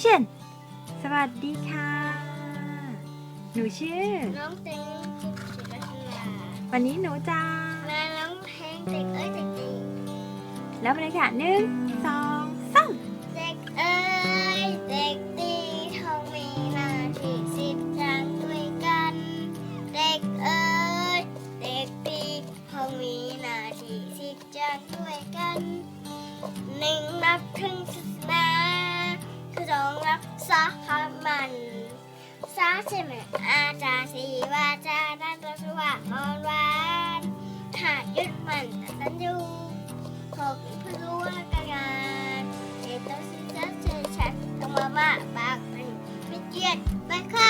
action สวัสดีค่ะ หนูชื่อ น้องเต็งจิตจิตรชนาวันนี้หนูจะและน้องเพลงเด็กเอ้ยเด็กดีแล้วไปเลยค่ะหนึ่งสองสามเด็กเอ้ยเด็กดีเขามีหน้าที่สิบจังด้วยกัน เด็กเอ้ยเด็กดีเขามีหน้าที่สิบจังด้วยกันหนึ่งนับถึงศาสนาคือส องรักษาคมันซาใช่ไหมอาจารย์สีวาจานันทสวัสดิ์อ่อนหวานหากยึดมันตันอยู่ขอเพื่อรู้ว่าการงานเด็กต้องศึกษาเชิญชัดต้องมามาปากเป็นไม่เกียดไม่ขา